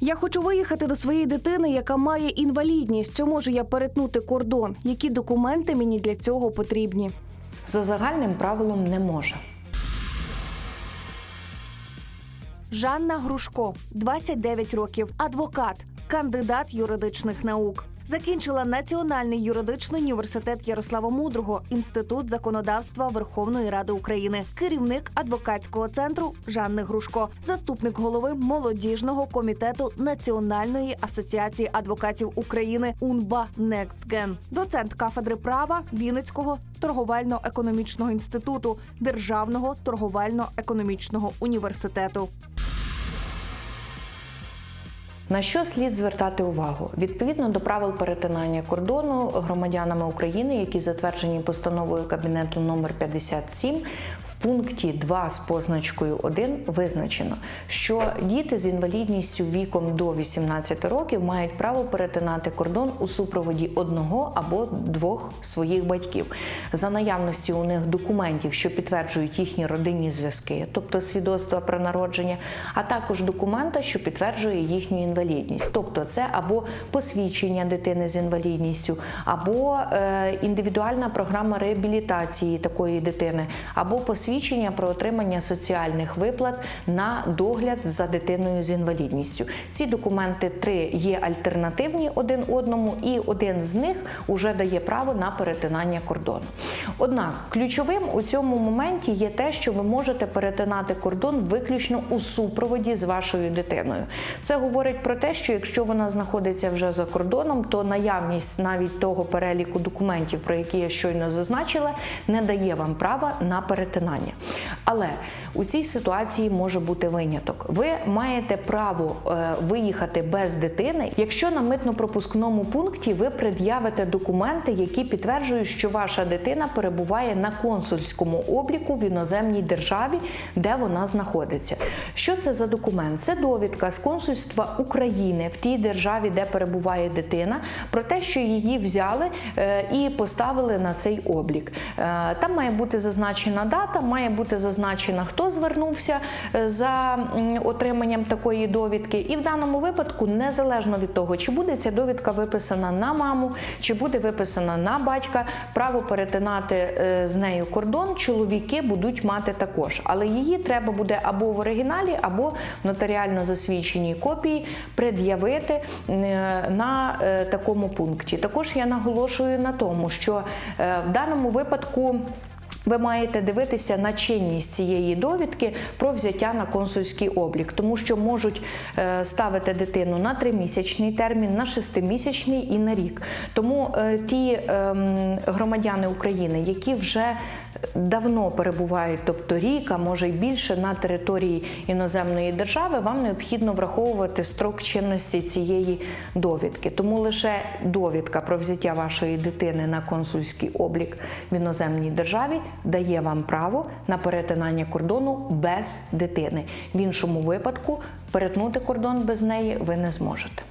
Я хочу виїхати до своєї дитини, яка має інвалідність. Чи можу я перетнути кордон? Які документи мені для цього потрібні? За загальним правилом не може. Жанна Грушко, 29 років, адвокат, кандидат юридичних наук. Закінчила Національний юридичний університет Ярослава Мудрого, інститут законодавства Верховної Ради України, керівник адвокатського центру Жанни Грушко, заступник голови молодіжного комітету Національної асоціації адвокатів України УНБА «Некстген», доцент кафедри права Вінницького торговельно-економічного інституту Державного торговельно-економічного університету. На що слід звертати увагу? Відповідно до правил перетинання кордону громадянами України, які затверджені постановою Кабінету номер 57, в пункті 2 з позначкою 1 визначено, що діти з інвалідністю віком до 18 років мають право перетинати кордон у супроводі одного або двох своїх батьків. За наявності у них документів, що підтверджують їхні родинні зв'язки, тобто свідоцтва про народження, а також документа, що підтверджує їхню інвалідність, тобто це або посвідчення дитини з інвалідністю, або е, індивідуальна програма реабілітації такої дитини, або посвідчення про отримання соціальних виплат на догляд за дитиною з інвалідністю. Ці документи три є альтернативні один одному, і один з них уже дає право на перетинання кордону. Однак ключовим у цьому моменті є те, що ви можете перетинати кордон виключно у супроводі з вашою дитиною. Це говорить про те, що якщо вона знаходиться вже за кордоном, то наявність навіть того переліку документів, про які я щойно зазначила, не дає вам права на перетинання. Але у цій ситуації може бути виняток. Ви маєте право е, виїхати без дитини, якщо на митно-пропускному пункті ви пред'явите документи, які підтверджують, що ваша дитина перебуває на консульському обліку в іноземній державі, де вона знаходиться. Що це за документ? Це довідка з консульства України в тій державі, де перебуває дитина, про те, що її взяли е, і поставили на цей облік. Е, Там має бути зазначена дата, має бути зазначена, хто звернувся е, за отриманням такої довідки. І в даному випадку, незалежно від того, чи буде ця довідка виписана на маму, чи буде виписана на батька, право перетинати е, з нею кордон, чоловіки будуть мати також. Але її треба буде або в оригіналі, або в нотаріально засвідченій копії пред'явити е, на такому пункті. Також я наголошую на тому, що в даному випадку. Ви маєте дивитися на чинність цієї довідки про взяття на консульський облік, тому що можуть е, ставити дитину на тримісячний термін, на шестимісячний і на рік. Тому е, ті ем, громадяни України, які вже давно перебувають, тобто рік, а може й більше на території іноземної держави, вам необхідно враховувати строк чинності цієї довідки. Тому лише довідка про взяття вашої дитини на консульський облік в іноземній державі дає вам право на перетинання кордону без дитини. В іншому випадку перетнути кордон без неї ви не зможете.